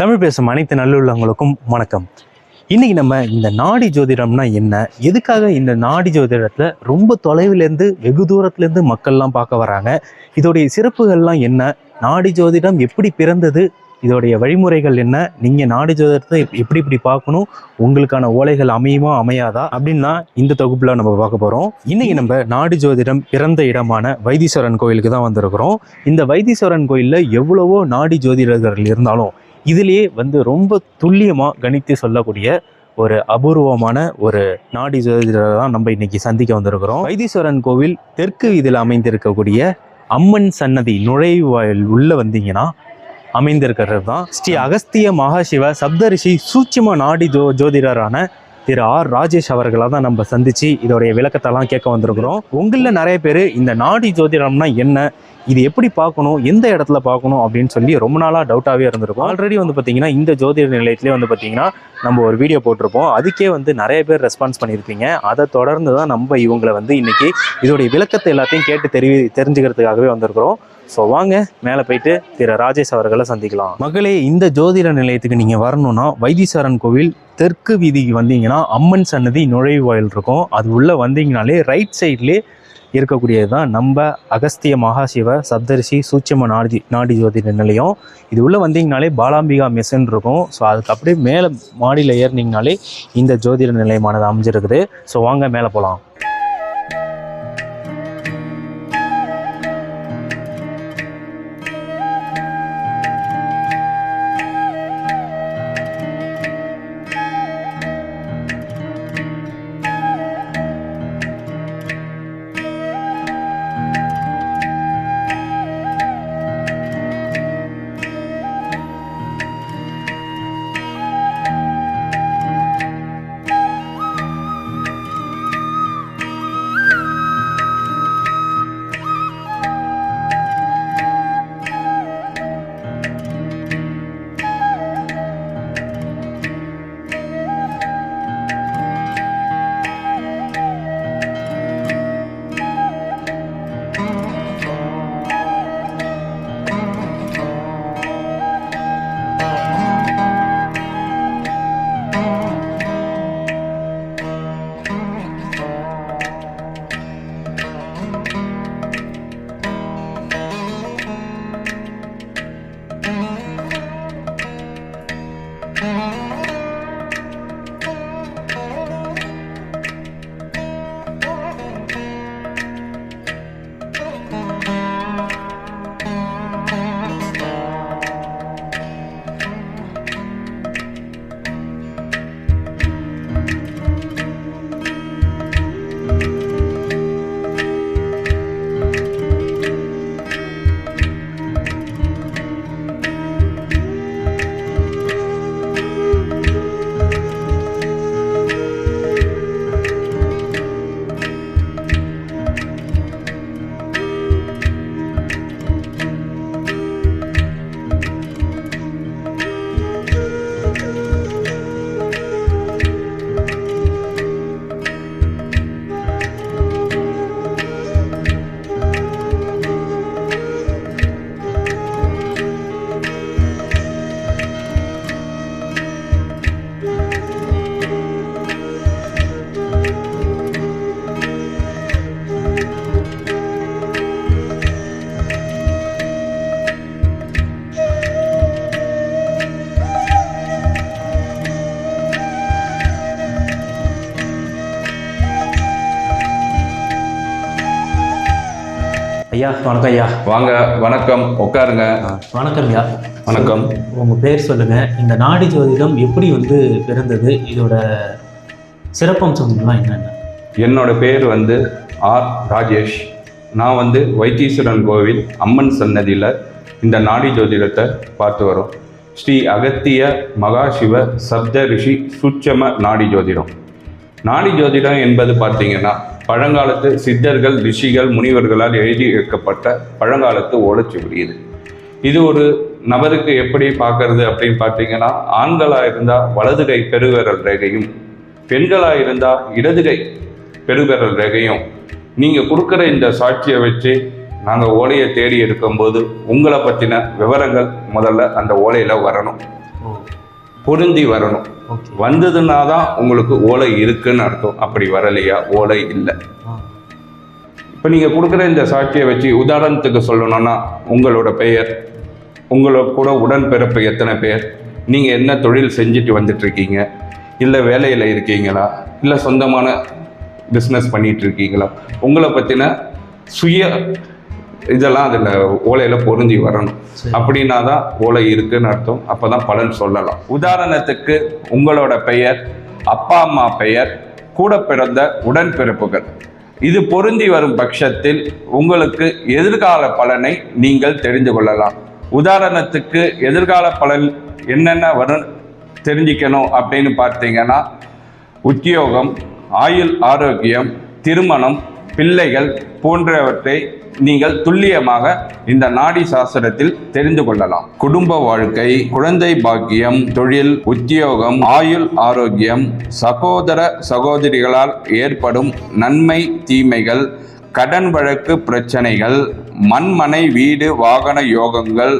தமிழ் பேசும் அனைத்து நல்லுள்ளவங்களுக்கும் வணக்கம். இன்னைக்கு நம்ம இந்த நாடி ஜோதிடம்னா என்ன? எதுக்காக இந்த நாடி ஜோதிடத்தில் ரொம்ப தொலைவிலேருந்து வெகு தூரத்துலேருந்து மக்கள்லாம் பார்க்க வராங்க? இதோடைய சிறப்புகள்லாம் என்ன? நாடி ஜோதிடம் எப்படி பிறந்தது? இதோடைய வழிமுறைகள் என்ன? நீங்கள் நாடி ஜோதிடத்தை எப்படி இப்படி பார்க்கணும்? உங்களுக்கான ஓலைகள் அமையுமா அமையாதா? அப்படின்னா இந்த தொகுப்பில் நம்ம பார்க்க போகிறோம் இன்றைக்கி நம்ம நாடி ஜோதிடம் பிறந்த இடமான வைத்தீஸ்வரன் கோயிலுக்கு தான் வந்திருக்கிறோம். இந்த வைத்தீஸ்வரன் கோயிலில் எவ்வளவோ நாடி ஜோதிடர்கள் இருந்தாலும் இதுலேயே வந்து ரொம்ப துல்லியமாக கணித்து சொல்லக்கூடிய ஒரு அபூர்வமான ஒரு நாடி ஜோதிடரை தான் நம்ம இன்னைக்கு சந்திக்க வந்திருக்கிறோம். வைத்தீஸ்வரன் கோவில் தெற்கு இதில் அமைந்திருக்கக்கூடிய அம்மன் சன்னதி நுழைவாயில் உள்ள வந்தீங்கன்னா அமைந்திருக்கிறது தான். ஸ்ரீ அகஸ்திய மகாசிவ சப்தரிஷி சூட்சும நாடி ஜோ ஜோதிடரான திரு ஆர் ராஜேஷ் அவர்களாக தான் நம்ம சந்திச்சு இதோடைய விளக்கத்தெல்லாம் கேட்க வந்திருக்கிறோம். உங்களில் நிறைய பேர் இந்த நாடி ஜோதிடம்னா என்ன? இது எப்படி பார்க்கணும் எந்த இடத்துல பார்க்கணும் அப்படின்னு சொல்லி ரொம்ப நாளாக டவுட்டாகவே இருந்திருக்கும். ஆல்ரெடி வந்து பார்த்தீங்கன்னா இந்த ஜோதிட நிலையத்திலே வந்து பார்த்தீங்கன்னா நம்ம ஒரு வீடியோ போட்டிருப்போம். அதுக்கே வந்து நிறைய பேர் ரெஸ்பான்ஸ் பண்ணியிருப்பீங்க அதை தொடர்ந்து தான் நம்ம இவங்களை வந்து இன்னைக்கு இதோடைய விளக்கத்தை எல்லாத்தையும் கேட்டு தெரிவி தெரிஞ்சுக்கிறதுக்காகவே வந்திருக்கிறோம். ஸோ வாங்க மேலே போயிட்டு திரு. ராஜேஷ் அவர்களை சந்திக்கலாம். மகளே இந்த ஜோதிட நிலையத்துக்கு நீங்கள் வரணும்னா வைத்தீஸ்வரன் கோவில் தெற்கு வீதிக்கு வந்தீங்கன்னா அம்மன் சன்னதி நுழைவு வாயில் இருக்கும். அது உள்ளே வந்தீங்கனாலே ரைட் சைட்லேயே இருக்கக்கூடியது தான் நம்ம அகஸ்திய மகாசிவ சப்தரிசி சூட்சம நாடி நாடி ஜோதிட நிலையம். இது உள்ளே வந்தீங்கனாலே பாலாம்பிகா மெஸ்ன்னு இருக்கும். ஸோ அதுக்கு அப்படியே மேலே மாடியில் ஏறினீங்கனாலே இந்த ஜோதிட நிலையமானது அமைஞ்சிருக்குது. ஸோ வாங்க மேலே போகலாம் ஐயா வணக்கம் ஐயா. வாங்க வணக்கம். உட்காருங்க. வணக்கம் ஐயா. வணக்கம். உங்கள் பேர் சொல்லுங்கள் இந்த நாடி ஜோதிடம் எப்படி வந்து பிறந்தது? இதோட சிறப்பம்சம்லாம் என்னென்ன? என்னோட பேர் வந்து ஆர். ராஜேஷ். நான் வந்து வைத்தீஸ்வரன் கோவில் அம்மன் சன்னதியில் இந்த நாடி ஜோதிடத்தை பார்த்து வரோம். ஸ்ரீ அகத்திய மகாசிவ சப்த ரிஷி சுட்சம நாடி ஜோதிடம். நாடி ஜோதிடம் என்பது பார்த்தீங்கன்னா பழங்காலத்து சித்தர்கள் ரிஷிகள் முனிவர்களால் எழுதி வைக்கப்பட்ட பழங்காலத்து ஓலைச்சுவடி இது. இது ஒரு நபருக்கு எப்படி பார்க்கறது அப்படின்னு பார்த்தீங்கன்னா ஆண்களாக இருந்தால் வலது கை பெருவிரல் ரேகையும் பெண்களாக இருந்தால் இடது கை பெருவிரல் ரேகையும். நீங்கள் கொடுக்குற இந்த சாட்சியை வச்சு நாங்கள் ஓலையை தேடி எடுக்கும்போது உங்களை பற்றின விவரங்கள் முதல்ல அந்த ஓலையில் வரணும். பொருந்தி வரணும். வந்ததுன்னா தான் உங்களுக்கு ஓலை இருக்குன்னு அர்த்தம். அப்படி வரலையா? ஓலை இல்லை. இப்போ நீங்கள் கொடுக்குற இந்த சாட்சியை வச்சு உதாரணத்துக்கு சொல்லணும்னா உங்களோட பெயர் உங்களோட கூட உடன்பிறப்பு எத்தனை பேர் நீங்கள் என்ன தொழில் செஞ்சுட்டு வந்துட்டு இருக்கீங்க இல்லை வேலையில் இருக்கீங்களா இல்லை சொந்தமான பிஸ்னஸ் பண்ணிட்டு இருக்கீங்களா உங்களை பற்றின சுய இதெல்லாம் அதில் ஓலையில் பொருந்தி வரணும். அப்படின்னா தான் ஓலை இருக்குன்னு அர்த்தம். அப்போ தான் பலன் சொல்லலாம். உதாரணத்துக்கு உங்களோட பெயர் அப்பா அம்மா பெயர் கூட பிறந்த உடன்பிறப்புகள் இது பொருந்தி வரும் பட்சத்தில் உங்களுக்கு எதிர்கால பலனை நீங்கள் தெரிந்து கொள்ளலாம். உதாரணத்துக்கு எதிர்கால பலன் என்னென்ன வரும் தெரிஞ்சுக்கணும் அப்படின்னு பார்த்தீங்கன்னா உத்தியோகம் ஆயுள் ஆரோக்கியம் திருமணம் பிள்ளைகள் போன்றவற்றை நீங்கள் துல்லியமாக இந்த நாடி சாஸ்திரத்தில் தெரிந்து கொள்ளலாம். குடும்ப வாழ்க்கை குழந்தை பாக்கியம் தொழில் உத்தியோகம் ஆயுள் ஆரோக்கியம் சகோதர சகோதரிகளால் ஏற்படும் நன்மை தீமைகள் கடன் வழக்கு பிரச்சனைகள் மண்மனை வீடு வாகன யோகங்கள்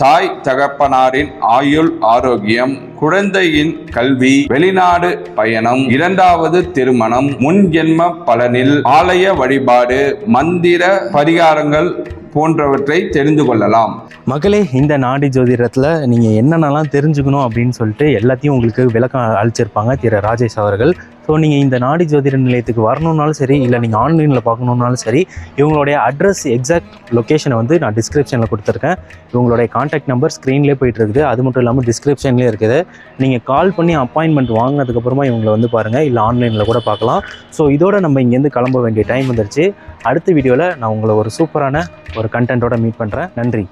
தாய் தகப்பனாரின் ஆயுள் ஆரோக்கியம் குழந்தையின் கல்வி வெளிநாடு பயணம் இரண்டாவது திருமணம் முன்ஜென்ம பலனில் ஆலய வழிபாடு மந்திர பரிகாரங்கள் போன்றவற்றை தெரிந்து கொள்ளலாம். மகளே இந்த நாடி ஜோதிடத்தில் நீங்கள் என்னென்னலாம் தெரிஞ்சுக்கணும் அப்படின்னு சொல்லிட்டு எல்லாத்தையும் உங்களுக்கு விளக்கம் அழிச்சிருப்பாங்க திரு. ராஜேஷ் அவர்கள். ஸோ நீங்கள் இந்த நாடி ஜோதிட நிலையத்துக்கு வரணுன்னாலும் சரி இல்லை நீங்கள் ஆன்லைனில் பார்க்கணுன்னாலும் சரி இவங்களுடைய அட்ரஸ் எக்ஸாக்ட் லொக்கேஷனை வந்து நான் டிஸ்கிரிப்ஷனில் கொடுத்துருக்கேன். இவங்களுடைய காண்டாக்ட் நம்பர் ஸ்க்ரீன்லேயே போயிட்டு இருக்குது அது மட்டும் இல்லாமல் டிஸ்கிரிப்ஷன்லேயே இருக்குது. நீங்கள் கால் பண்ணி அப்பாயின்மெண்ட் வாங்கினதுக்கப்புறமா இவங்களை வந்து பாருங்கள் இல்லை ஆன்லைனில் கூட பார்க்கலாம். ஸோ இதோட நம்ம இங்கேருந்து கிளம்ப வேண்டிய டைம் வந்துருச்சு. அடுத்த வீடியோவில் நான் உங்களை ஒரு சூப்பரான ஒரு கண்டென்ட்டோட மீட் பண்ணுறேன் நன்றி.